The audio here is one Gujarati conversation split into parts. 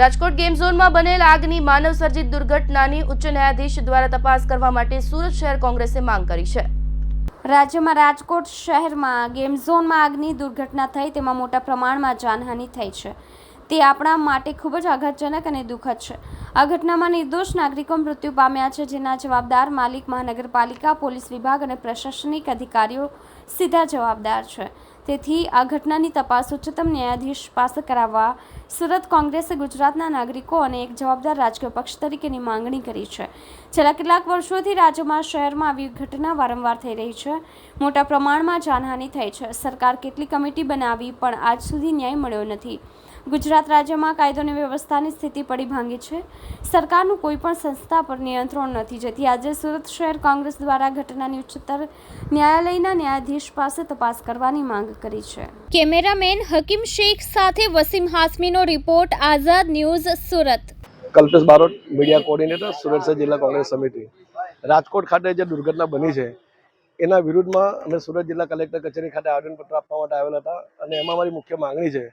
રાજકોટ ગેમ ઝોનમાં બનેલ આગની માનવ સર્જિત દુર્ઘટનાની ઉચ્ચ ન્યાયાધીશ દ્વારા તપાસ કરવા માટે સુરત શહેર કોંગ્રેસે માંગ કરી છે. રાજ્યમાં રાજકોટ શહેરમાં ગેમ ઝોનમાં આગની દુર્ઘટના થઈ, તેમાં મોટા પ્રમાણમાં જાનહાનિ થઈ છે. તે આપણા માટે ખૂબ જ આઘાતજનક અને દુઃખદ છે. આ ઘટનામાં નિર્દોષ નાગરિકો મૃત્યુ પામ્યા છે, જેના જવાબદાર માલિક મહાનગરપાલિકા, પોલીસ વિભાગ અને પ્રશાસનિક અધિકારીઓ સીધા જવાબદાર છે. તેથી આ ઘટનાની તપાસ ઉચ્ચતમ ન્યાયાધીશ પાસે કરાવવા સુરત કોંગ્રેસે ગુજરાતના નાગરિકો અને એક જવાબદાર રાજકીય પક્ષ તરીકેની માંગણી કરી છે. છેલ્લા કેટલાક વર્ષોથી રાજ્યમાં શહેરમાં આવી ઘટના વારંવાર થઈ રહી છે. મોટા પ્રમાણમાં જાનહાનિ થઈ છે. સરકાર કેટલી કમિટી બનાવી પણ આજ સુધી ન્યાય મળ્યો નથી. ગુજરાત રાજ્યમાં કાયદોની વ્યવસ્થાની સ્થિતિ પડી ભાંગી છે. સરકારનું કોઈ પણ સંસ્થા પર નિયંત્રણ નથી. જેથી આજે સુરત શહેર કોંગ્રેસ દ્વારા ઘટનાની ઉચ્ચતર ન્યાયાલયના ન્યાયાધીશ પાસે તપાસ કરવાની માંગ કરી છે. કેમેરામેન હકીમ શેખ સાથે Wasim હાસમીનો report Azad news Surat. Kalpesh Barot media coordinator Surat જિલ્લા કોંગ્રેસ સમિતિ. રાજકોટ ખાતે જે દુર્ઘટના બની છે એના વિરુદ્ધમાં અમે સુરત જિલ્લા કલેક્ટર કચેરી ખાતે આવેદનપત્ર આપવા માટે આવેલા હતા અને એમાં અમારી મુખ્ય માંગણી છે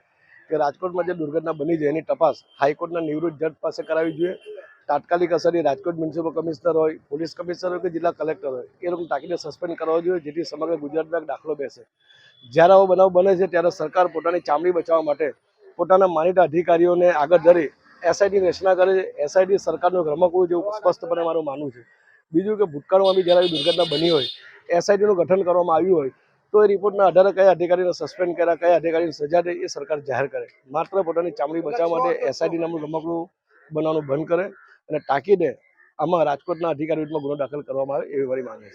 કે રાજકોટમાં જે દુર્ઘટના બની છે, એની તપાસ હાઈકોર્ટના નિવૃત્ત જજ પાસે કરાવવી જોઈએ. તાત્કાલિક અસરે રાજકોટ મ્યુનિસિપલ કમિશનર હોય, પોલીસ કમિશનર હોય કે જિલ્લા કલેક્ટર હોય, એ લોકો તાકીદે સસ્પેન્ડ કરવા જોઈએ, જેથી સમગ્ર ગુજરાતમાં એક દાખલો બેસે. જ્યારે આવો બનાવ બને છે, ત્યારે સરકાર પોતાની ચામડી બચાવવા માટે પોતાના માનીતા અધિકારીઓને આગળ ધરી એસઆઈટીની રચના કરે છે. એસઆઈટી સરકારનું રમકવું જેવું સ્પષ્ટપણે મારું માનવું છે. બીજું કે ભૂતકાળમાં બી જ્યારે દુર્ઘટના બની હોય એસઆઈટીનું ગઠન કરવામાં આવ્યું હોય તો એ રિપોર્ટના આધારે કયા અધિકારીને સસ્પેન્ડ કર્યા કયા અધિકારીને સજા દે એ સરકાર જાહેર કરે. માત્ર પોતાની ચામડી બચાવવા માટે એસઆઈડી નામનું રમકડું બનાવવાનું બંધ કરે અને તાકીદે આમાં રાજકોટના અધિકારી વિરુદ્ધમાં ગુનો દાખલ કરવામાં આવે એવી મારી માંગ છે.